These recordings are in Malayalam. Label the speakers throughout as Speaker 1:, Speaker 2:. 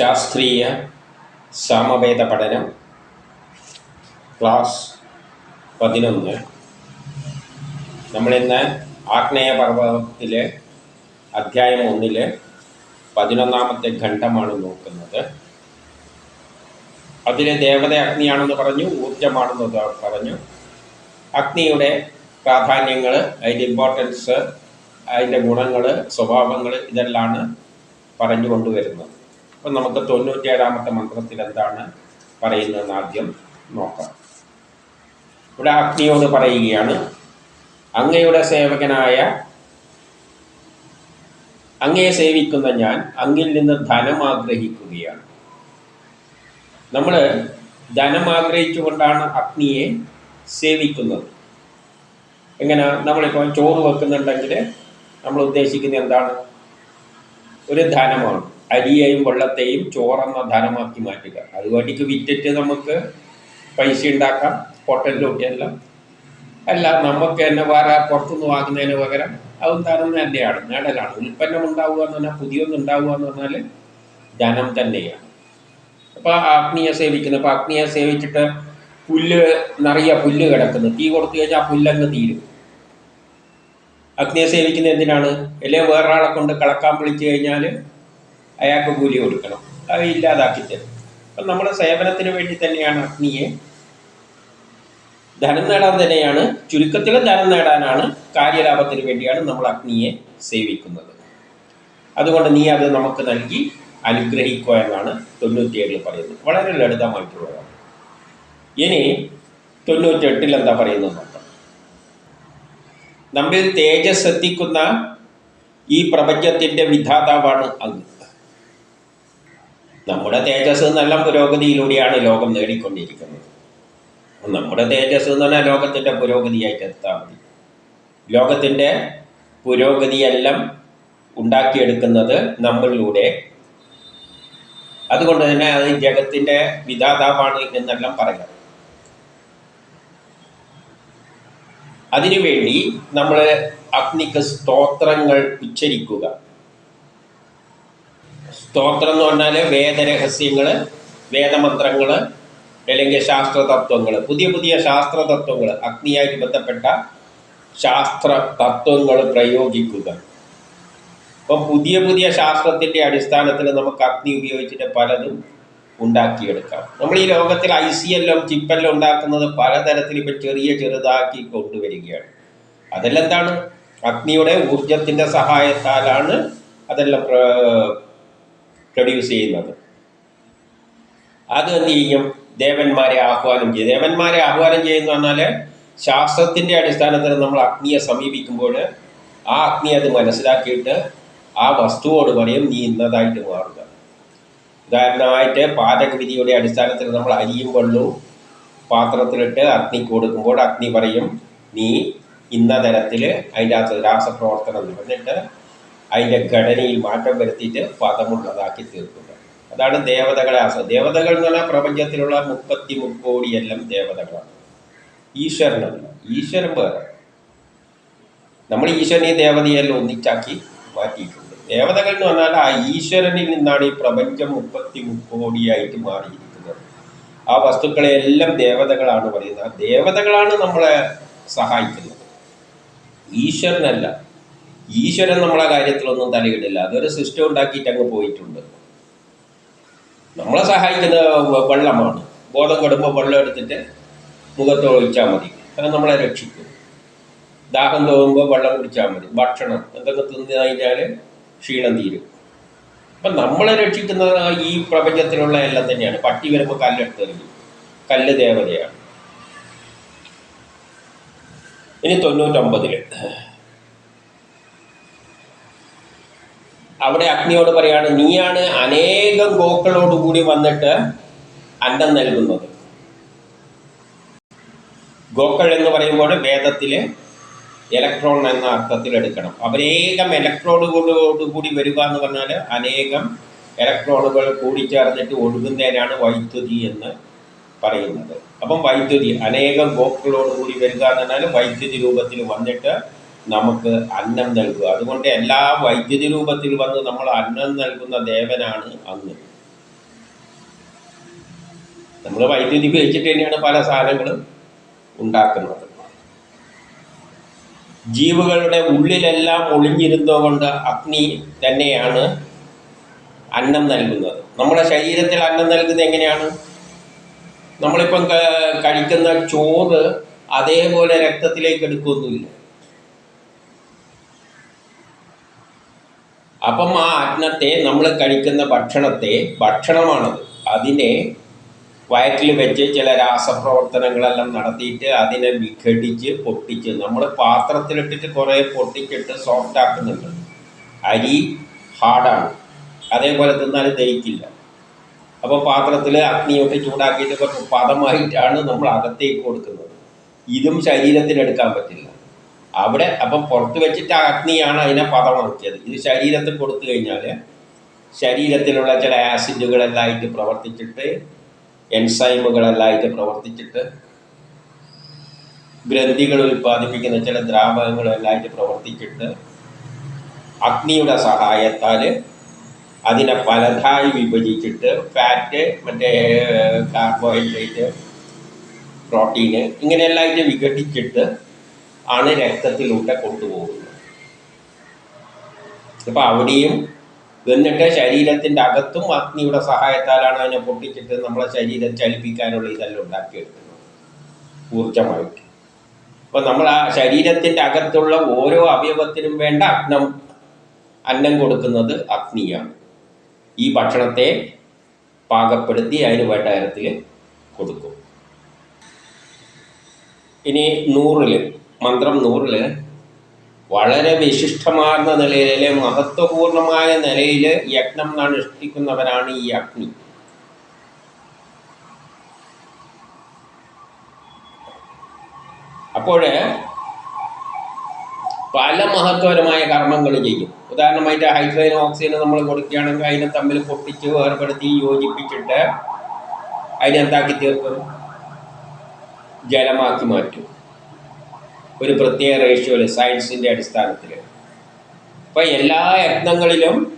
Speaker 1: ശാസ്ത്രീയ സാമവേദ പഠനം ക്ലാസ് പതിനൊന്ന്. നമ്മളിന്ന് ആഗ്നേയ പർവതത്തിലെ അധ്യായം ഒന്നിലെ പതിനൊന്നാമത്തെ ഖണ്ഡമാണ് നോക്കുന്നത്. അതിലെ ദേവത അഗ്നിയാണെന്ന് പറഞ്ഞു ഊർജമാണെന്ന് പറഞ്ഞു. അഗ്നിയുടെ പ്രാധാന്യങ്ങൾ അതിന്റെ ഇമ്പോർട്ടൻസ് അതിന്റെ ഗുണങ്ങൾ സ്വഭാവങ്ങൾ ഇതെല്ലാമാണ് പറഞ്ഞു കൊണ്ടുവരുന്നത്. അപ്പം നമുക്ക് തൊണ്ണൂറ്റേഴാമത്തെ മന്ത്രത്തിൽ എന്താണ് പറയുന്നതെന്ന് ആദ്യം നോക്കാം. ഇവിടെ അഗ്നിയോട് പറയുകയാണ് അങ്ങയുടെ സേവകനായ അങ്ങയെ സേവിക്കുന്ന ഞാൻ അങ്ങിൽ നിന്ന് ധനം ആഗ്രഹിക്കുകയാണ്. നമ്മൾ ധനം ആഗ്രഹിച്ചുകൊണ്ടാണ് അഗ്നിയെ സേവിക്കുന്നത്. എങ്ങനെ? നമ്മളിപ്പോൾ ചോറ് വെക്കുന്നുണ്ടെങ്കിൽ നമ്മൾ ഉദ്ദേശിക്കുന്നത് എന്താണ്? ഒരു ധനമാണ്. അരിയെയും വെള്ളത്തെയും ചോറെന്ന ധനമാക്കി മാറ്റുക. അത് വേണ്ടിക്ക് വിറ്റിട്ട് നമുക്ക് പൈസ ഉണ്ടാക്കാം ഹോട്ടലിലൊക്കെയെല്ലാം അല്ല നമുക്ക് തന്നെ വേറെ പുറത്തുനിന്ന് വാങ്ങുന്നതിന് പകരം അതും ധനം തന്നെയാണ്. നേടലാണ് ഉൽപ്പന്നം ഉണ്ടാവുക എന്ന് പറഞ്ഞാൽ പുതിയൊന്നും ഉണ്ടാവുക എന്ന് പറഞ്ഞാൽ ധനം തന്നെയാണ്. അപ്പോൾ അഗ്നിയെ സേവിക്കുന്നു അപ്പോൾ അഗ്നിയെ സേവിച്ചിട്ട് പുല്ല് നിറയെ പുല്ല് കിടക്കുന്നു. തീ കൊടുത്തു കഴിഞ്ഞാൽ പുല്ലങ്ങ് തീരും. അഗ്നിയെ സേവിക്കുന്നത് എന്തിനാണ്? അല്ലെങ്കിൽ വേറൊരാളെ കൊണ്ട് കളക്കാൻ വിളിച്ചു കഴിഞ്ഞാൽ അയാൾക്ക് കൂലി കൊടുക്കണം. അത് ഇല്ലാതാക്കി തരും അപ്പം നമ്മുടെ സേവനത്തിന് വേണ്ടി തന്നെയാണ് അഗ്നിയെ. ധനം നേടാൻ തന്നെയാണ് ചുരുക്കത്തിൽ ധനം നേടാനാണ് കാര്യലാഭത്തിന് വേണ്ടിയാണ് നമ്മൾ അഗ്നിയെ സേവിക്കുന്നത്. അതുകൊണ്ട് നീ അത് നമുക്ക് നൽകി അനുഗ്രഹിക്കുക എന്നാണ് തൊണ്ണൂറ്റിയേഴിൽ പറയുന്നത്. വളരെ ലളിതമായിട്ടുള്ളതാണ്. ഇനി തൊണ്ണൂറ്റിയെട്ടിൽ എന്താ പറയുന്നത് നോക്കാം. നമ്മിൽ തേജസ് എത്തിക്കുന്ന ഈ പ്രപഞ്ചത്തിന്റെ വിധാതാവാണ് അങ്ങ് നമ്മുടെ തേജസ് നല്ല പുരോഗതിയിലൂടെയാണ് ലോകം നേടിക്കൊണ്ടിരിക്കുന്നത്. നമ്മുടെ തേജസ് എന്ന് പറഞ്ഞാൽ ലോകത്തിന്റെ പുരോഗതിയായിട്ട് എത്താൻ മതി. ലോകത്തിന്റെ പുരോഗതിയെല്ലാം ഉണ്ടാക്കിയെടുക്കുന്നത് നമ്മളിലൂടെ. അതുകൊണ്ട് തന്നെ അത് ജഗത്തിന്റെ വിധാതാവാണ് എന്നെല്ലാം പറയാം അതിനുവേണ്ടി നമ്മൾ അഗ്നിക്ക് സ്തോത്രങ്ങൾ ഉച്ചരിക്കുക. സ്തോത്രം എന്ന് പറഞ്ഞാൽ വേദരഹസ്യങ്ങൾ വേദമന്ത്രങ്ങൾ അല്ലെങ്കിൽ ശാസ്ത്രതത്വങ്ങൾ പുതിയ പുതിയ ശാസ്ത്രതത്വങ്ങൾ അഗ്നിയായിട്ട് ബന്ധപ്പെട്ട ശാസ്ത്ര തത്വങ്ങൾ പ്രയോഗിക്കുക. അപ്പം പുതിയ പുതിയ ശാസ്ത്രത്തിന്റെ അടിസ്ഥാനത്തിൽ നമുക്ക് അഗ്നി ഉപയോഗിച്ചിട്ട് പലതും ഉണ്ടാക്കിയെടുക്കാം. നമ്മൾ ഈ ലോകത്തിൽ ഐ സി എല്ലാം ചിപ്പെല്ലാം ഉണ്ടാക്കുന്നത് പലതരത്തിൽ ഇപ്പം ചെറിയ ചെറുതാക്കി കൊണ്ടുവരികയാണ്. അതെല്ലാം എന്താണ്? അഗ്നിയുടെ ഊർജത്തിന്റെ സഹായത്താലാണ് അതെല്ലാം പ്രൊഡ്യൂസ് ചെയ്യുന്നത്. അത് എന്ത് ചെയ്യും? ദേവന്മാരെ ആഹ്വാനം ചെയ്യും. ദേവന്മാരെ ആഹ്വാനം ചെയ്യുന്ന പറഞ്ഞാൽ ശാസ്ത്രത്തിന്റെ അടിസ്ഥാനത്തിൽ നമ്മൾ അഗ്നിയെ സമീപിക്കുമ്പോൾ ആ അഗ്നി അത് മനസ്സിലാക്കിയിട്ട് ആ വസ്തുവോട് പറയും നീ ഇന്നതായിട്ട് മാറുക. ഉദാഹരണമായിട്ട് പാചകവിധിയുടെ അടിസ്ഥാനത്തിൽ നമ്മൾ അരിയും വെള്ളവും പാത്രത്തിലിട്ട് അഗ്നി കൊടുക്കുമ്പോൾ അഗ്നി പറയും നീ ഇന്ന തരത്തിൽ അതിന്റെ അകത്ത് രാസപ്രവർത്തനം നടന്നിട്ട് അതിന്റെ ഘടനയിൽ മാറ്റം വരുത്തിയിട്ട് പദമുള്ളതാക്കി തീർക്കുക അതാണ് ദേവതകളെ ആശ്രയം. ദേവതകൾ എന്ന് പറഞ്ഞാൽ പ്രപഞ്ചത്തിലുള്ള മുപ്പത്തി മുക്കോടിയെല്ലാം ദേവതകളാണ്. ഈശ്വരനല്ല ഈശ്വരൻ വേറെ. നമ്മൾ ഈശ്വരനെ ദേവതയെല്ലാം ഒന്നിച്ചാക്കി മാറ്റിയിട്ടുണ്ട്. ദേവതകൾ എന്ന് പറഞ്ഞാൽ ആ ഈശ്വരനിൽ നിന്നാണ് ഈ പ്രപഞ്ചം മുപ്പത്തി മുക്കോടിയായിട്ട് മാറിയിരിക്കുന്നത്. ആ വസ്തുക്കളെല്ലാം ദേവതകളാണ് പറയുന്നത്. ദേവതകളാണ് നമ്മളെ സഹായിക്കുന്നത്. ഈശ്വരനല്ല. ഈശ്വരൻ നമ്മളെ കാര്യത്തിലൊന്നും തലയിടില്ല. അതൊരു സിസ്റ്റം ഉണ്ടാക്കിയിട്ട് അങ്ങ് പോയിട്ടുണ്ട്. നമ്മളെ സഹായിക്കുന്ന വെള്ളമാണ്. ബോധം കെടുമ്പോൾ വെള്ളം എടുത്തിട്ട് മുഖത്ത് ഒഴിച്ചാൽ മതി. അത് നമ്മളെ രക്ഷിക്കും. ദാഹം തോന്നുമ്പോൾ വെള്ളം കുടിച്ചാൽ മതി. ഭക്ഷണം എന്തൊക്കെ തിന്നു ക്ഷീണം തീരും. അപ്പം നമ്മളെ രക്ഷിക്കുന്നത് ഈ പ്രപഞ്ചത്തിലുള്ള എല്ലാം തന്നെയാണ്. പട്ടി വരുമ്പോൾ കല്ലെടുത്ത് എറിയും കല്ല് ദേവതയാണ്. ഇനി തൊണ്ണൂറ്റൊമ്പതിൽ. അവിടെ അഗ്നിയോട് പറയാണ് നീയാണ് അനേകം ഗോക്കളോടുകൂടി വന്നിട്ട് അന്നം നൽകുന്നത്. ഗോക്കൾ എന്ന് പറയുമ്പോൾ വേദത്തിൽ ഇലക്ട്രോൺ എന്ന അർത്ഥത്തിൽ എടുക്കണം. അവരേകം ഇലക്ട്രോണുകളോട് കൂടി വരിക എന്ന് പറഞ്ഞാൽ അനേകം ഇലക്ട്രോണുകൾ കൂടിച്ചേർന്നിട്ട് ഒഴുകുന്നതിനാണ് വൈദ്യുതി എന്ന് പറയുന്നത്. അപ്പം വൈദ്യുതി അനേകം ഗോക്കളോട് കൂടി വരിക എന്ന് പറഞ്ഞാൽ വൈദ്യുതി രൂപത്തിൽ വന്നിട്ട് നമുക്ക് അന്നം നൽകുക. അതുകൊണ്ട് എല്ലാ വൈദ്യുതി രൂപത്തിൽ വന്ന് നമ്മൾ അന്നം നൽകുന്ന ദേവനാണ് അന്ന്. നമ്മൾ വൈദ്യുതി ഉപയോഗിച്ചിട്ട് തന്നെയാണ് പല സാധനങ്ങളും ഉണ്ടാക്കുന്നത്. ജീവുകളുടെ ഉള്ളിലെല്ലാം ഒളിഞ്ഞിരുന്നുകൊണ്ട് അഗ്നി തന്നെയാണ് അന്നം നൽകുന്നത്. നമ്മുടെ ശരീരത്തിൽ അന്നം നൽകുന്നത് എങ്ങനെയാണ്? നമ്മളിപ്പം കഴിക്കുന്ന ചോറ് അതേപോലെ രക്തത്തിലേക്ക് എടുക്കൊന്നുമില്ല അപ്പം ആ അന്നത്തെ നമ്മൾ കഴിക്കുന്ന ഭക്ഷണത്തെ ഭക്ഷണമാണത്. അതിനെ വയറ്റിൽ വെച്ച് ചില രാസപ്രവർത്തനങ്ങളെല്ലാം നടത്തിയിട്ട് അതിനെ വിഘടിച്ച് പൊട്ടിച്ച് നമ്മൾ പാത്രത്തിലിട്ടിട്ട് കുറേ പൊട്ടിച്ചിട്ട് സോഫ്റ്റ് ആക്കുന്നുണ്ട്. അരി ഹാർഡാണ്. അതേപോലെ തിന്നാൽ ദഹിക്കില്ല. അപ്പോൾ പാത്രത്തിൽ അഗ്നിയൊക്കെ ചൂടാക്കിയിട്ട് കുറച്ച് പദമായിട്ടാണ് നമ്മൾ അകത്തേക്ക് കൊടുക്കുന്നത്. ഇതും ശരീരത്തിനെടുക്കാൻ പറ്റില്ല. അവിടെ അപ്പം പുറത്ത് വെച്ചിട്ട് അഗ്നിയാണ് അതിനെ പദമാക്കിയത് ഇത് ശരീരത്തിൽ കൊടുത്തു കഴിഞ്ഞാൽ ശരീരത്തിലുള്ള ചില ആസിഡുകളെല്ലാം ആയിട്ട് പ്രവർത്തിച്ചിട്ട് എൻസൈമുകളെല്ലാം ആയിട്ട് പ്രവർത്തിച്ചിട്ട് ഗ്രന്ഥികൾ ഉൽപ്പാദിപ്പിക്കുന്ന ചില ദ്രാവകങ്ങളെല്ലാം ആയിട്ട് പ്രവർത്തിച്ചിട്ട് അഗ്നിയുടെ സഹായത്താൽ അതിനെ പലതായി വിഭജിച്ചിട്ട് ഫാറ്റ് മറ്റേ കാർബോഹൈഡ്രേറ്റ് പ്രോട്ടീന് ഇങ്ങനെയെല്ലാം ആയിട്ട് വിഘടിച്ചിട്ട് ആണ് രക്തത്തിലൂടെ കൊണ്ടുപോകുന്നത് അപ്പം അവിടെയും എന്നിട്ട് ശരീരത്തിന്റെ അകത്തും അഗ്നിയുടെ സഹായത്താലാണ് അതിനെ പൊട്ടിച്ചിട്ട് നമ്മളെ ശരീരം ചലിപ്പിക്കാനുള്ള ഇതെല്ലാം ഉണ്ടാക്കിയെടുക്കുന്നത്. ഊർജമായിട്ട് അപ്പം നമ്മൾ ആ ശരീരത്തിന്റെ അകത്തുള്ള ഓരോ അവയവത്തിനും വേണ്ട അഗ്നം അന്നം കൊടുക്കുന്നത് അഗ്നിയാണ്. ഈ ഭക്ഷണത്തെ പാകപ്പെടുത്തി അതിന് വേണ്ട തരത്തിൽ കൊടുക്കും. ഇനി നൂറിൽ മന്ത്രം നൂറിൽ വളരെ വിശിഷ്ടമാർന്ന നിലയിലെ മഹത്വപൂർണമായ നിലയിൽ യജ്ഞം അനുഷ്ഠിക്കുന്നവരാണ് ഈ അഗ്നി. അപ്പോൾ പല മഹത്വപരമായ കർമ്മങ്ങൾ ചെയ്യും. ഉദാഹരണമായിട്ട് ഹൈഡ്രജൻ ഓക്സിജൻ നമ്മൾ കൊടുക്കുകയാണെങ്കിൽ അതിനെ തമ്മിൽ പൊട്ടിച്ച് വേർപെടുത്തി യോജിപ്പിച്ചിട്ട് അതിനെന്താക്കി തീർക്കും? ജലമാക്കി മാറ്റും. ഒരു പ്രത്യേക റേഷ്യോയിൽ സയൻസിന്റെ അടിസ്ഥാനത്തിൽ അപ്പം എല്ലാ യത്നങ്ങളിലും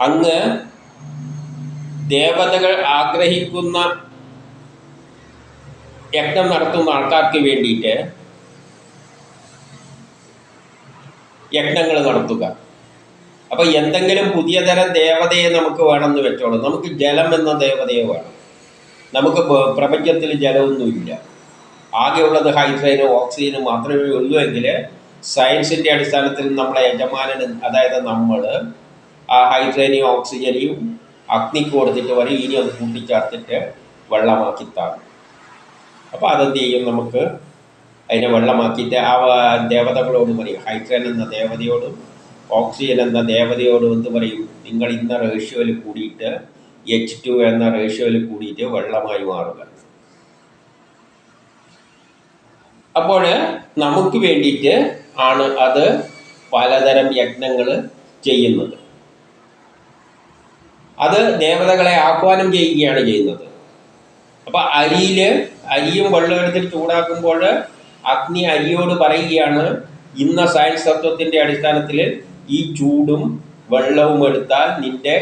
Speaker 1: അങ്ങ് ദേവതകൾ ആഗ്രഹിക്കുന്ന യജ്ഞം നടത്തുന്ന ആൾക്കാർക്ക് വേണ്ടിയിട്ട് യജ്ഞങ്ങൾ നടത്തുക. അപ്പോൾ എന്തെങ്കിലും പുതിയ തരം ദേവതയെ നമുക്ക് വേണമെന്ന് വെച്ചോളൂ. നമുക്ക് ജലം എന്ന ദേവതയെ വേണം. നമുക്ക് പ്രപഞ്ചത്തിൽ ജലമൊന്നുമില്ല. ആകെയുള്ളത് ഹൈഡ്രജനും ഓക്സിജനും മാത്രമേ ഉള്ളൂ എങ്കിൽ സയൻസിന്റെ അടിസ്ഥാനത്തിൽ നമ്മളെ യജമാനൻ അതായത് നമ്മൾ ആ ഹൈഡ്രജനെയും ഓക്സിജനെയും അഗ്നിക്ക് കൊടുത്തിട്ട് വരും ഇനി അത് കൂട്ടിച്ചേർത്തിട്ട് വെള്ളമാക്കി താങ്ങും. അപ്പോൾ അതെന്ത് ചെയ്യും നമുക്ക്? അതിനെ വെള്ളമാക്കിയിട്ട് ആ ദേവതകളോട് പറയും ഹൈഡ്രജൻ എന്ന ദേവതയോടും ഓക്സിജൻ എന്ന ദേവതയോടും എന്ത് പറയും? നിങ്ങൾ ഇന്ന റേഷ്യോയിൽ കൂടിയിട്ട് എച്ച് ടു എന്ന റേഷ്യോയിൽ കൂടിയിട്ട് വെള്ളമായി മാറുക. അപ്പോൾ നമുക്ക് വേണ്ടിയിട്ട് ആണ് അത് പലതരം യജ്ഞങ്ങൾ ചെയ്യുന്നത്. അത് ദേവതകളെ ആഹ്വാനം ചെയ്യുകയാണ് ചെയ്യുന്നത്. അപ്പൊ അരിയിൽ അരിയും വെള്ളമെടുത്തിൽ ചൂടാക്കുമ്പോൾ അഗ്നി അരിയോട് പറയുകയാണ് ഇന്ന സയൻസ് തത്വത്തിന്റെ അടിസ്ഥാനത്തിൽ ഈ ചൂടും വെള്ളവും എടുത്താൽ നിന്റെ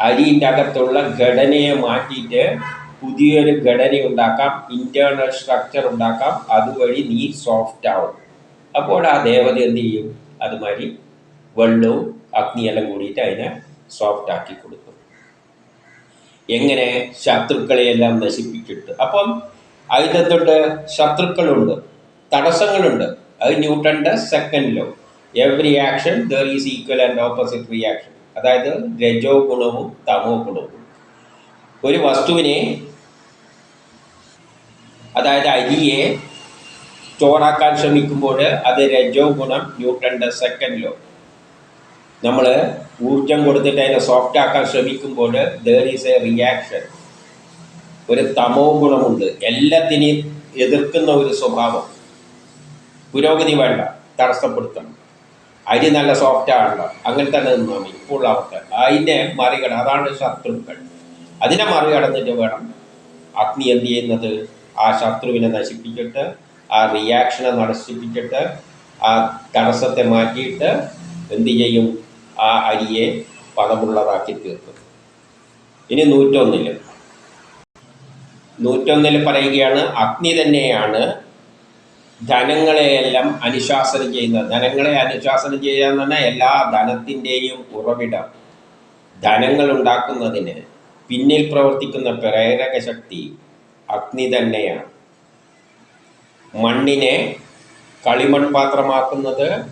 Speaker 1: അരിന്റെ അകത്തുള്ള ഘടനയെ മാറ്റിയിട്ട് പുതിയൊരു ഘടന ഉണ്ടാക്കാം ഇന്റേണൽ സ്ട്രക്ചർ ഉണ്ടാക്കാം. അതുവഴി നീ സോഫ്റ്റ് ആവും. അപ്പോൾ ആ ദേവത എന്ത് ചെയ്യും? അതുമാതിരി വെള്ളവും അഗ്നിയെല്ലാം കൂടിയിട്ട് അതിനെ സോഫ്റ്റ് ആക്കി കൊടുക്കും. എങ്ങനെ? ശത്രുക്കളെയെല്ലാം നശിപ്പിച്ചിട്ട്. അപ്പം അതിനകത്തോട്ട് ശത്രുക്കളുണ്ട് തടസ്സങ്ങളുണ്ട്. അത് ന്യൂട്ടന്റെ second law every action there is equal and opposite reaction അതായത് രജോ ഗുണവും തമോ ഗുണവും ഒരു വസ്തുവിനെ അതായത് അരിയെ ചോറാക്കാൻ ശ്രമിക്കുമ്പോൾ അത് രജോ ഗുണം ന്യൂട്ടന്റെ സെക്കൻഡ് ലോ നമ്മൾ ഊർജം കൊടുത്തിട്ട് അതിനെ സോഫ്റ്റ് ആക്കാൻ ശ്രമിക്കുമ്പോൾ ദർ ഈസ് എ റിയാക്ഷൻ ഒരു തമോ ഗുണമുണ്ട്. എല്ലാത്തിനെയും എതിർക്കുന്ന ഒരു സ്വഭാവം. പുരോഗതി വേണ്ട. തടസ്സപ്പെടുത്തണം. അരി നല്ല സോഫ്റ്റ് ആണല്ലോ. അങ്ങനെ തന്നെ നിന്നാൽ മതി ഇപ്പോൾ അവസ്ഥ. അതിനെ മറികട അതാണ് ശത്രുക്കൾ. അതിനെ മറികടന്നിട്ട് വേണം. അഗ്നി എന്ത് ചെയ്യുന്നത്? ആ ശത്രുവിനെ നശിപ്പിച്ചിട്ട് ആ റിയാക്ഷനെ നശിപ്പിച്ചിട്ട് ആ തടസ്സത്തെ മാറ്റിയിട്ട് എന്ത് ചെയ്യും? ആ അരിയെ പദമുള്ളതാക്കി തീർക്കും. ഇനി നൂറ്റൊന്നിൽ. നൂറ്റൊന്നിൽ പറയുകയാണ് അഗ്നി തന്നെയാണ് ധനങ്ങളെയെല്ലാം അനുശാസനം ചെയ്യുന്നത് ധനങ്ങളെ അനുശാസനം ചെയ്യുക എന്ന് പറഞ്ഞാൽ എല്ലാ ധനത്തിന്റെയും ഉറവിടം. ധനങ്ങൾ ഉണ്ടാക്കുന്നതിന് പിന്നിൽ പ്രവർത്തിക്കുന്ന പ്രേരക ശക്തി അഗ്നി തന്നെയാണ്. മണ്ണിനെ കളിമൺ പാത്രമാക്കുന്നത്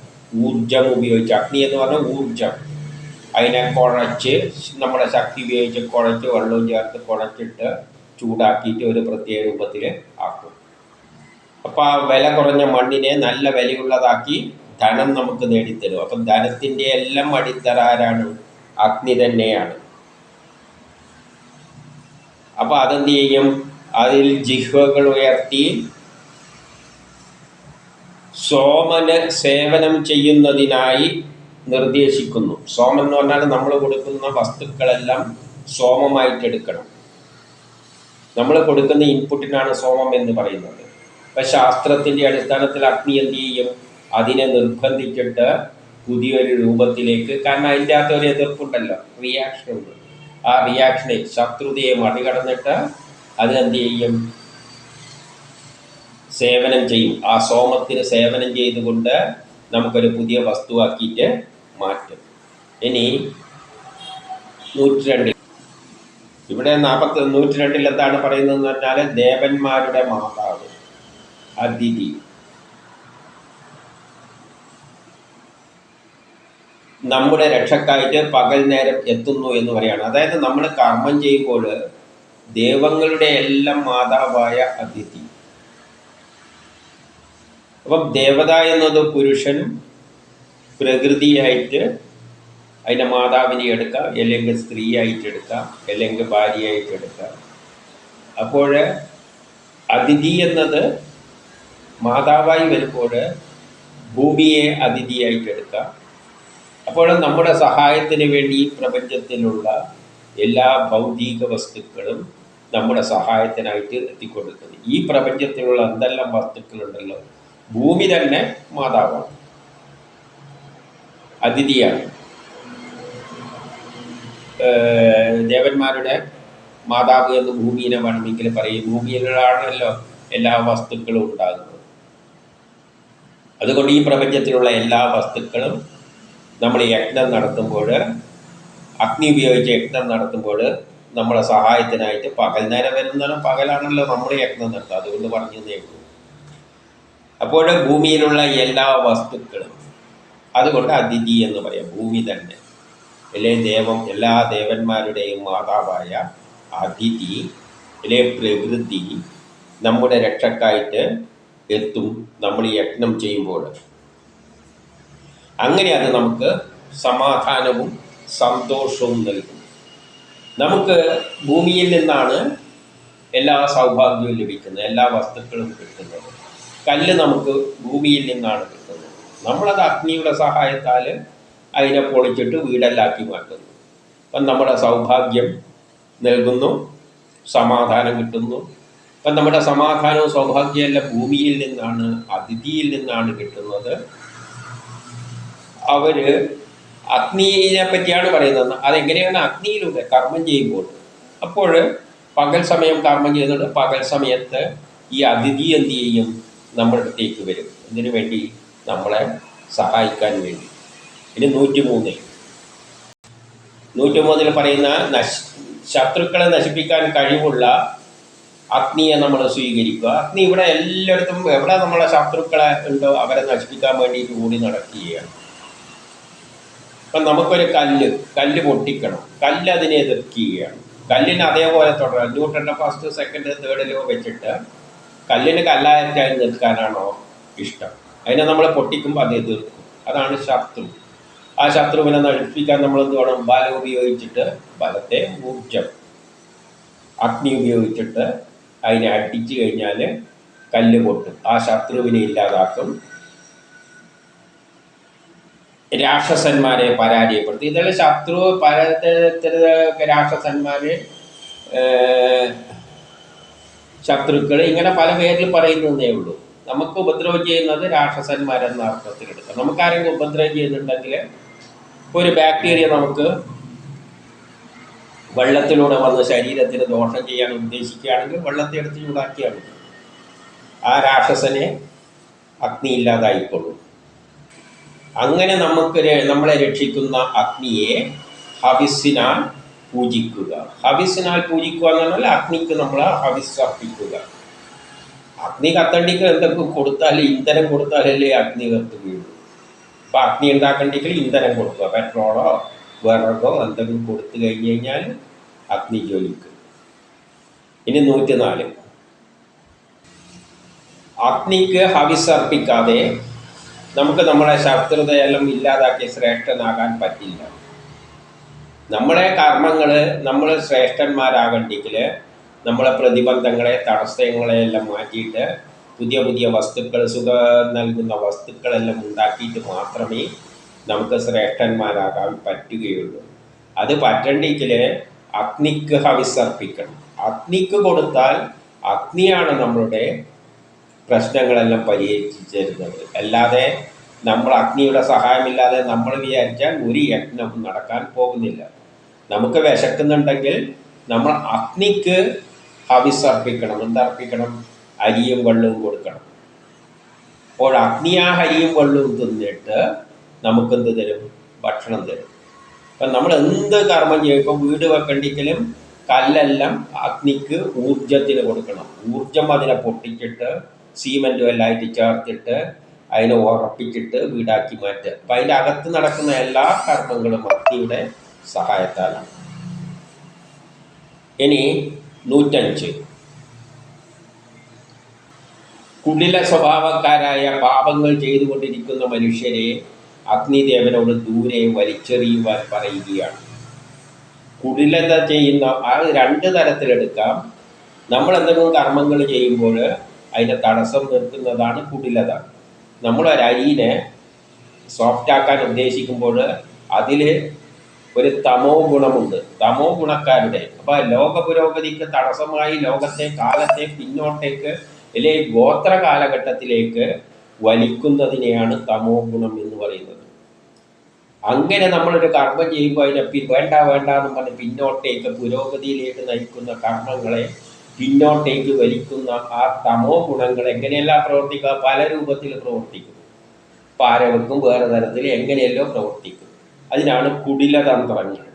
Speaker 1: ഊർജം ഉപയോഗിച്ച് അഗ്നി എന്ന് പറഞ്ഞാൽ ഊർജം അതിനെ കുഴച്ച് നമ്മുടെ ശക്തി ഉപയോഗിച്ച് കുഴച്ച് വെള്ളവും ചേർത്ത് കുഴച്ചിട്ട് ചൂടാക്കിയിട്ട് ഒരു പ്രത്യേക രൂപത്തിൽ ആക്കും. അപ്പോൾ ആ വില കുറഞ്ഞ മണ്ണിനെ നല്ല വിലയുള്ളതാക്കി ധനം നമുക്ക് നേടിത്തരും. അപ്പം ധനത്തിന്റെ എല്ലാം അടിത്തറ ആരാണ്? അഗ്നി തന്നെയാണ്. അപ്പോൾ അതെന്ത് ചെയ്യും? അതിൽ ജിഹ്വകൾ ഉയർത്തി സോമന് സേവനം ചെയ്യുന്നതിനായി നിർദ്ദേശിക്കുന്നു. സോമൻ എന്ന് പറഞ്ഞാൽ നമ്മൾ കൊടുക്കുന്ന വസ്തുക്കളെല്ലാം സോമമായിട്ട് എടുക്കണം. നമ്മൾ കൊടുക്കുന്ന ഇൻപുട്ടിനാണ് സോമം എന്ന് പറയുന്നത്. അപ്പം ശാസ്ത്രത്തിന്റെ അടിസ്ഥാനത്തിൽ അഗ്നി എന്ത് ചെയ്യും? അതിനെ നിർബന്ധിച്ചിട്ട് പുതിയൊരു രൂപത്തിലേക്ക് കാരണം അതിന്റെ അകത്ത് ഒരു എതിർപ്പുണ്ടല്ലോ റിയാക്ഷൻ ഉണ്ട്. ആ റിയാക്ഷനെ ശത്രുതയെ മറികടന്നിട്ട് അതിനെന്ത് ചെയ്യും സേവനം ചെയ്യും. ആ സോമത്തിന് സേവനം ചെയ്തുകൊണ്ട് നമുക്കൊരു പുതിയ വസ്തുവാക്കിയിട്ട് മാറ്റും. ഇനി നൂറ്റി രണ്ടിൽ ഇവിടെ നാൽപ്പത്തി നൂറ്റി രണ്ടിൽ എന്താണ് പറയുന്നതെന്ന് പറഞ്ഞാൽ ദേവന്മാരുടെ മാതാവ് അതിഥി. നമ്മുടെ രക്ഷക്കായിട്ട് പകൽ നേരം എത്തുന്നു എന്ന് പറയാണ് അതായത് നമ്മൾ കർമ്മം ചെയ്യുമ്പോൾ ദൈവങ്ങളുടെ എല്ലാം മാതാവായ അതിഥി. അപ്പം ദേവത എന്നത് പുരുഷൻ പ്രകൃതിയായിട്ട് അതിന്റെ മാതാവിനെ എടുക്കാം അല്ലെങ്കിൽ സ്ത്രീയായിട്ട് എടുക്കാം അല്ലെങ്കിൽ ഭാര്യയായിട്ട് എടുക്കാം. അപ്പോൾ അതിഥി എന്നത് മാതാവായി വരുമ്പോൾ ഭൂമിയെ അതിഥിയായിട്ട് എടുക്കാം. അപ്പോൾ നമ്മുടെ സഹായത്തിന് വേണ്ടി പ്രപഞ്ചത്തിലുള്ള എല്ലാ ഭൗതിക വസ്തുക്കളും നമ്മുടെ സഹായത്തിനായിട്ട് എത്തിക്കൊടുക്കുന്നത് ഈ പ്രപഞ്ചത്തിലുള്ള എന്തെല്ലാം വസ്തുക്കളുണ്ടല്ലോ? ഭൂമി തന്നെ മാതാവാണ്. അതിഥിയാണ്. ദേവന്മാരുടെ മാതാവ് എന്ന് ഭൂമിയിനെ വേണമെങ്കിൽ പറയും. ഭൂമിയിലാണല്ലോ എല്ലാ വസ്തുക്കളും ഉണ്ടാകുന്നത്. അതുകൊണ്ട് ഈ പ്രപഞ്ചത്തിലുള്ള എല്ലാ വസ്തുക്കളും നമ്മൾ യജ്ഞം നടത്തുമ്പോൾ അഗ്നി ഉപയോഗിച്ച് യജ്ഞം നടത്തുമ്പോൾ നമ്മളെ സഹായത്തിനായിട്ട് പകൽ നേരം വരുന്നതും പകലാണല്ലോ നമ്മുടെ യജ്ഞം നടത്തുക അതുകൊണ്ട് പറഞ്ഞതേ ഉള്ളൂ. അപ്പോൾ ഭൂമിയിലുള്ള എല്ലാ വസ്തുക്കളും അതുകൊണ്ട് അതിഥി എന്ന് പറയാം ഭൂമി തന്നെ. അല്ലെ ദേവം എല്ലാ ദേവന്മാരുടെയും മാതാവായ അതിഥി അല്ലെ പ്രകൃതി നമ്മുടെ രക്ഷക്കായിട്ട് എത്തും നമ്മൾ യജ്ഞം ചെയ്യുമ്പോൾ. അങ്ങനെ അത് നമുക്ക് സമാധാനവും സന്തോഷവും നൽകും. നമുക്ക് ഭൂമിയിൽ നിന്നാണ് എല്ലാ സൗഭാഗ്യവും ലഭിക്കുന്നത് എല്ലാ വസ്തുക്കളും കിട്ടുന്നത്. കല്ല് നമുക്ക് ഭൂമിയിൽ നിന്നാണ് കിട്ടുന്നത്. നമ്മളത് അഗ്നിയുടെ സഹായത്താൽ അതിനെ പൊളിച്ചിട്ട് വീടല്ലാക്കി മാറ്റുന്നു. അപ്പം നമ്മുടെ സൗഭാഗ്യം നൽകുന്നു സമാധാനം കിട്ടുന്നു. അപ്പം നമ്മുടെ സമാധാനവും സൗഭാഗ്യവും എല്ലാം ഭൂമിയിൽ നിന്നാണ് അതിഥിയിൽ നിന്നാണ് കിട്ടുന്നത്. അവർ അഗ്നിയെ പറ്റിയാണ് പറയുന്നത്. അതെങ്ങനെയാണ് അഗ്നിയിലൂടെ കർമ്മം ചെയ്യുമ്പോൾ? അപ്പോൾ പകൽ സമയം കർമ്മം ചെയ്യുന്നുണ്ട് പകൽ സമയത്ത് ഈ അതിഥി എന്ത് ചെയ്യും? അടുത്തേക്ക് വരും. ഇതിനു വേണ്ടി? നമ്മളെ സഹായിക്കാൻ വേണ്ടി. ഇനി നൂറ്റി മൂന്നിൽ നൂറ്റി മൂന്നിൽ പറയുന്ന നശ് ശത്രുക്കളെ നശിപ്പിക്കാൻ കഴിവുള്ള അഗ്നിയെ നമ്മൾ സ്വീകരിക്കുക. അഗ്നി ഇവിടെ എല്ലായിടത്തും എവിടെ നമ്മളെ ശത്രുക്കളെ ഉണ്ടോ അവരെ നശിപ്പിക്കാൻ വേണ്ടിയിട്ട് കൂടി നടക്കുകയാണ്. ഇപ്പം നമുക്കൊരു കല്ല് കല്ല് പൊട്ടിക്കണം. കല്ല് അതിനെ എതിർക്കുകയാണ്. കല്ലിന് അതേപോലെ തുടരാം ന്യൂട്ടന്റെ ഫസ്റ്റ് സെക്കൻഡ് തേർഡിലോ വെച്ചിട്ട് കല്ലിന് കല്ലായിട്ടായി നിൽക്കാനാണോ ഇഷ്ടം. അതിനെ നമ്മൾ പൊട്ടിക്കുമ്പോൾ അത് എതിർക്കും. അതാണ് ശത്രു. ആ ശത്രുവിനെ നഴിപ്പിക്കാൻ നമ്മൾ എന്ത് വേണം? ബലം ഉപയോഗിച്ചിട്ട് ബലത്തെ ഊർജം അഗ്നി ഉപയോഗിച്ചിട്ട് അതിനെ അടിച്ചു കഴിഞ്ഞാൽ കല്ല് പൊട്ടും. ആ ശത്രുവിനെ ഇല്ലാതാക്കും. രാക്ഷസന്മാരെ പരാജയപ്പെടുത്തി. ഇതെല്ലാം ശത്രു പലതരത്തിലുള്ള രാക്ഷസന്മാര് ശത്രുക്കൾ ഇങ്ങനെ പല പേരിൽ പറയുന്നതേ ഉള്ളൂ. നമുക്ക് ഉപദ്രവം ചെയ്യുന്നത് രാക്ഷസന്മാരെന്ന അർത്ഥത്തിൽ എടുക്കാം നമുക്ക് ആരെങ്കിലും ഉപദ്രവം ചെയ്യുന്നുണ്ടെങ്കിൽ ഒരു ബാക്ടീരിയ നമുക്ക് വെള്ളത്തിലൂടെ വന്ന് ശരീരത്തിന് ദോഷം ചെയ്യാൻ ഉദ്ദേശിക്കുകയാണെങ്കിൽ വെള്ളത്തെ എടുത്ത് ചൂടാക്കിയാൽ ആ രാക്ഷസനെ അഗ്നി ഇല്ലാതായിക്കൊള്ളും അങ്ങനെ നമുക്ക് നമ്മളെ രക്ഷിക്കുന്ന അഗ്നിയെ ഹവിസിനാൽ പൂജിക്കുക. ഹവിസിനാൽ പൂജിക്കുക എന്ന് പറഞ്ഞാൽ അഗ്നിക്ക് നമ്മൾ ഹവിസ് അർപ്പിക്കുക. അഗ്നി കത്തണ്ടിക്ക് എന്തൊക്കെ കൊടുത്താൽ ഇന്ധനം കൊടുത്താലല്ലേ അഗ്നി കത്ത് വീഴും. അപ്പം അഗ്നി ഉണ്ടാക്കണ്ടെങ്കിൽ ഇന്ധനം കൊടുക്കുക. പെട്രോളോ വിറകോ എന്തെങ്കിലും കൊടുത്തു കഴിഞ്ഞ് കഴിഞ്ഞാൽ അഗ്നി ജ്വലിക്കും. ഇനി നൂറ്റിനാല്. അഗ്നിക്ക് ഹവിസ് അർപ്പിക്കാതെ നമുക്ക് നമ്മുടെ ശത്രുതയെല്ലാം ഇല്ലാതാക്കി ശ്രേഷ്ഠനാകാൻ പറ്റില്ല. നമ്മളെ കർമ്മങ്ങൾ നമ്മൾ ശ്രേഷ്ഠന്മാരാകണ്ടെങ്കിൽ നമ്മളെ പ്രതിബന്ധങ്ങളെ തടസ്സങ്ങളെയെല്ലാം മാറ്റിയിട്ട് പുതിയ പുതിയ വസ്തുക്കൾ സുഖം നൽകുന്ന വസ്തുക്കളെല്ലാം ഉണ്ടാക്കിയിട്ട് മാത്രമേ നമുക്ക് ശ്രേഷ്ഠന്മാരാകാൻ പറ്റുകയുള്ളൂ. അത് പറ്റണ്ടെങ്കിൽ അഗ്നിക്ക് ഹവിസർപ്പിക്കണം. അഗ്നിക്ക് കൊടുത്താൽ അഗ്നിയാണ് നമ്മളുടെ പ്രശ്നങ്ങളെല്ലാം പരിഹരിച്ചു അല്ലാതെ നമ്മൾ അഗ്നിയുടെ സഹായമില്ലാതെ നമ്മൾ വിചാരിച്ചാൽ ഒരു യജ്ഞം നടക്കാൻ പോകുന്നില്ല. നമുക്ക് വിശക്കുന്നുണ്ടെങ്കിൽ നമ്മൾ അഗ്നിക്ക് ഹവിസ് അർപ്പിക്കണം എന്തർപ്പിക്കണം? അരിയും വെള്ളവും കൊടുക്കണം. അപ്പോൾ അഗ്നി ആ അരിയും വെള്ളവും തിന്നിട്ട് നമുക്കെന്ത് തരും? ഭക്ഷണം തരും. അപ്പം നമ്മൾ എന്ത് കർമ്മം ചെയ്യുമ്പോൾ വീട് വെക്കണ്ടെങ്കിലും കല്ലെല്ലാം അഗ്നിക്ക് ഊർജത്തിന് കൊടുക്കണം. ഊർജം അതിനെ പൊട്ടിച്ചിട്ട് സീമെന്റും എല്ലാം ആയിട്ട് ചേർത്തിട്ട് അതിനെ ഉറപ്പിച്ചിട്ട് വീടാക്കി മാറ്റുക. അപ്പം അതിന്റെ അകത്ത് നടക്കുന്ന എല്ലാ കർമ്മങ്ങളും ഭക്തിയുടെ സഹായത്താലാണ്. ഇനി നൂറ്റഞ്ച്. കുടില സ്വഭാവക്കാരായ പാപങ്ങൾ ചെയ്തുകൊണ്ടിരിക്കുന്ന മനുഷ്യരെ അഗ്നിദേവനോട് ദൂരെ വലിച്ചെറിയുവാൻ പറയുകയാണ്. കുടിലത ചെയ്യുന്ന ആ രണ്ട് തരത്തിലെടുക്കാം. നമ്മൾ എന്തെങ്കിലും കർമ്മങ്ങൾ ചെയ്യുമ്പോൾ അതിന്റെ തടസ്സം നിർത്തുന്നതാണ് കുടിലത. നമ്മൾ ഒരു അരിയിനെ സോഫ്റ്റ് ആക്കാൻ ഉദ്ദേശിക്കുമ്പോൾ അതിൽ ഒരു തമോ ഗുണമുണ്ട്. തമോ ഗുണക്കാരുടെ. അപ്പോൾ ലോക പുരോഗതിക്ക് തടസ്സമായി ലോകത്തെ കാലത്തെ പിന്നോട്ടേക്ക് അല്ലെ ഗോത്ര കാലഘട്ടത്തിലേക്ക് വലിക്കുന്നതിനെയാണ് തമോ ഗുണം എന്ന് പറയുന്നത്. അങ്ങനെ നമ്മളൊരു കർമ്മം ചെയ്യുമ്പോൾ അതിനെ വേണ്ട വേണ്ട എന്ന് പറഞ്ഞ് പിന്നോട്ടേക്ക് പുരോഗതിയിലേക്ക് നയിക്കുന്ന കർമ്മങ്ങളെ പിന്നോട്ടേക്ക് വലിക്കുന്ന ആ തമോ ഗുണങ്ങൾ എങ്ങനെയെല്ലാം പ്രവർത്തിക്കുക? പല രൂപത്തിൽ പ്രവർത്തിക്കും. പാരവർക്കും വേറെ തരത്തിൽ എങ്ങനെയല്ലോ പ്രവർത്തിക്കും. അതിനാണ് കുടിലതന്ത്രങ്ങൾ.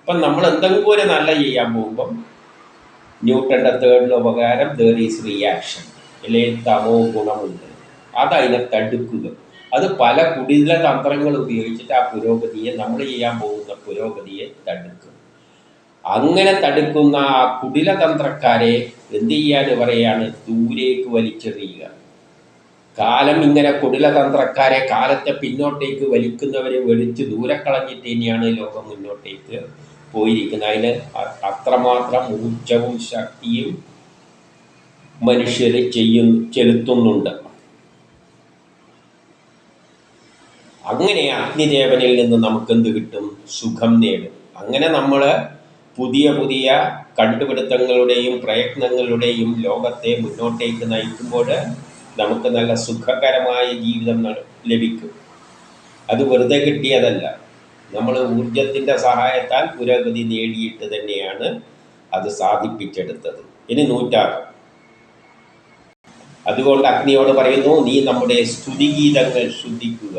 Speaker 1: അപ്പം നമ്മൾ എന്തെങ്കിലും ഒരു നല്ല ചെയ്യാൻ പോകുമ്പം ന്യൂട്ടന്റെ തേർഡ് ഉപകാരം ദർ ഈസ് റിയാക്ഷൻ അല്ലെങ്കിൽ തമോ ഗുണമുണ്ട്. അതതിനെ തടുക്കുക. അത് പല കുടില തന്ത്രങ്ങൾ ഉപയോഗിച്ചിട്ട് ആ പുരോഗതിയെ നമ്മൾ ചെയ്യാൻ പോകുന്ന പുരോഗതിയെ തടുക്കും അങ്ങനെ തടുക്കുന്ന ആ കുടിലതന്ത്രക്കാരെ എന്ത് ചെയ്യാൻ പറയാണ്? ദൂരേക്ക് വലിച്ചെറിയുക. കാലം ഇങ്ങനെ കുടിലതന്ത്രക്കാരെ കാലത്തെ പിന്നോട്ടേക്ക് വലിക്കുന്നവരെ വെളിച്ച് ദൂരെ കളഞ്ഞിട്ട് തന്നെയാണ് ലോകം മുന്നോട്ടേക്ക് പോയിരിക്കുന്നത്. അതിന് അത്രമാത്രം ഊർജവും ശക്തിയും മനുഷ്യർ ചെയ്യും ചെലുത്തുന്നുണ്ട്. അങ്ങനെ അഗ്നിദേവനിൽ നിന്ന് നമുക്കെന്ത് കിട്ടും? സുഖം നേടും. അങ്ങനെ നമ്മൾ പുതിയ പുതിയ കണ്ടുപിടുത്തങ്ങളുടെയും പ്രയത്നങ്ങളുടെയും ലോകത്തെ മുന്നോട്ടേക്ക് നയിക്കുമ്പോൾ നമുക്ക് നല്ല സുഖകരമായ ജീവിതം ലഭിക്കും. അത് വെറുതെ കിട്ടിയതല്ല. നമ്മൾ ഊർജത്തിന്റെ സഹായത്താൽ പുരോഗതി നേടിയിട്ട് തന്നെയാണ് അത് സാധിപ്പിച്ചെടുത്തത്. ഇനി നൂറ്റാറ് അതുകൊണ്ട് അഗ്നിയോട് പറയുന്നു നീ നമ്മുടെ സ്തുതിഗീതങ്ങൾ ശ്രദ്ധിക്കുക.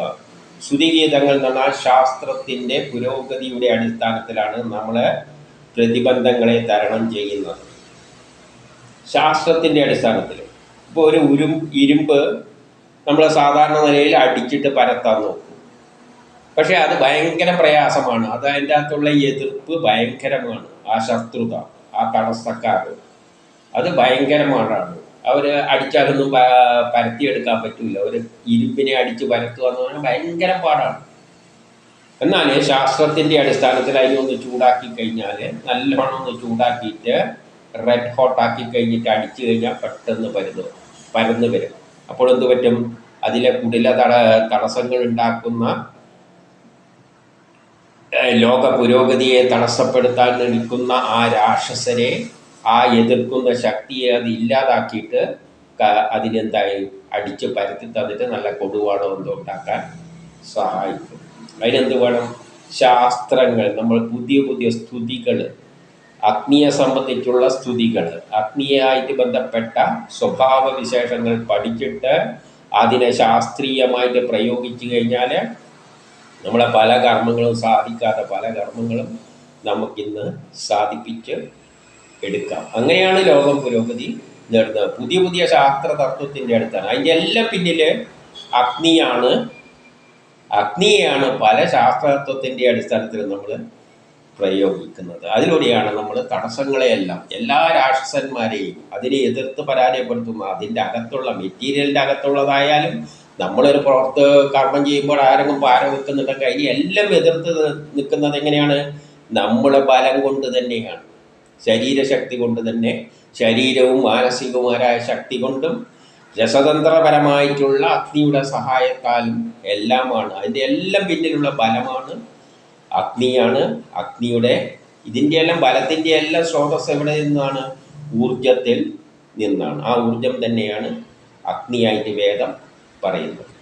Speaker 1: സ്തുതിഗീതങ്ങൾ എന്ന് പറഞ്ഞാൽ ശാസ്ത്രത്തിന്റെ പുരോഗതിയുടെ അടിസ്ഥാനത്തിലാണ് നമ്മൾ പ്രതിബന്ധങ്ങളെ തരണം ചെയ്യുന്നത്. ശാസ്ത്രത്തിന്റെ അടിസ്ഥാനത്തിൽ. ഇപ്പോൾ ഒരു ഉരും ഇരുമ്പ് നമ്മൾ സാധാരണ നിലയിൽ അടിച്ചിട്ട് പരത്താൻ നോക്കും. പക്ഷേ അത് ഭയങ്കര പ്രയാസമാണ്. അത് അതിന്റെ അകത്തുള്ള എതിർപ്പ് ഭയങ്കരമാണ്. ആ ശത്രുത ആ തടസ്സക്കാർ അത് ഭയങ്കരമാണ് അവർ അടിച്ചാലൊന്നും പരത്തിയെടുക്കാൻ പറ്റില്ല ഒരു ഇരുമ്പിനെ അടിച്ച് പരത്തുക എന്ന് പറഞ്ഞാൽ ഭയങ്കര പാടാണ്. എന്നാൽ ശാസ്ത്രത്തിന്റെ അടിസ്ഥാനത്തിൽ അതിനൊന്ന് ചൂടാക്കി കഴിഞ്ഞാൽ നല്ലവണ്ണം ഒന്ന് ചൂടാക്കിയിട്ട് റെഡ് ഹോട്ട് ആക്കി കഴിഞ്ഞിട്ട് അടിച്ചു കഴിഞ്ഞാൽ പെട്ടെന്ന് പരുന്ന് പരന്ന് വരും. അപ്പോൾ എന്ത് പറ്റും? അതിലെ കുടില തട തടസ്സങ്ങൾ ഉണ്ടാക്കുന്ന ലോക പുരോഗതിയെ തടസ്സപ്പെടുത്താൻ നിൽക്കുന്ന ആ രാക്ഷസരെ ആ എതിർക്കുന്ന ശക്തിയെ അത് ഇല്ലാതാക്കിയിട്ട് അതിനെന്തായി? അടിച്ച് പരത്തി തന്നിട്ട് നല്ല കൊടുവാണോ എന്തോ ഉണ്ടാക്കാൻ സഹായിക്കും. അതിനെന്ത് വേണം? ശാസ്ത്രങ്ങൾ നമ്മൾ പുതിയ പുതിയ സ്തുതികൾ അഗ്നിയെ സംബന്ധിച്ചുള്ള സ്തുതികൾ അഗ്നിയായിട്ട് ബന്ധപ്പെട്ട സ്വഭാവ വിശേഷങ്ങൾ പഠിച്ചിട്ട് അതിനെ ശാസ്ത്രീയമായിട്ട് പ്രയോഗിച്ചു കഴിഞ്ഞാൽ നമ്മളെ പല കർമ്മങ്ങളും സാധിക്കാത്ത പല കർമ്മങ്ങളും നമുക്കിന്ന് സാധിപ്പിച്ച് എടുക്കാം. അങ്ങനെയാണ് ലോകം പുരോഗതി നേടുന്നത്. പുതിയ പുതിയ ശാസ്ത്ര തത്വത്തിന്റെ അടുത്താണ്. അതിന്റെ എല്ലാം പിന്നിൽ അഗ്നിയാണ് അഗ്നിയെയാണ് പല ശാസ്ത്രത്വത്തിന്റെ അടിസ്ഥാനത്തിൽ നമ്മൾ പ്രയോഗിക്കുന്നത്. അതിലൂടെയാണ് നമ്മൾ തടസ്സങ്ങളെയെല്ലാം എല്ലാ രാക്ഷസന്മാരെയും അതിനെ എതിർത്ത് പരാജയപ്പെടുത്തുന്ന അതിന്റെ അകത്തുള്ള മെറ്റീരിയലിന്റെ അകത്തുള്ളതായാലും നമ്മളൊരു പുറത്ത് കർമ്മം ചെയ്യുമ്പോൾ ആരെങ്കിലും പാര വെക്കുന്നുണ്ടെങ്കിൽ അതിനെ എല്ലാം എതിർത്ത് നിൽക്കുന്നത് എങ്ങനെയാണ്? നമ്മളെ ബലം കൊണ്ട് തന്നെയാണ്. ശരീരശക്തി കൊണ്ട് തന്നെ. ശരീരവും മാനസികവുമായ ശക്തി കൊണ്ടും രസതന്ത്രപരമായിട്ടുള്ള അഗ്നിയുടെ സഹായത്താലും എല്ലാമാണ്. അതിന്റെ എല്ലാം പിന്നിലുള്ള ബലമാണ് അഗ്നിയാണ്. അഗ്നിയുടെ ഇതിന്റെ എല്ലാം ബലത്തിന്റെ എല്ലാം സ്രോതസ് എവിടെ നിന്നാണ്? ഊർജത്തിൽ നിന്നാണ്. ആ ഊർജം തന്നെയാണ് അഗ്നിയായിട്ട് വേദം പറയുന്നത്.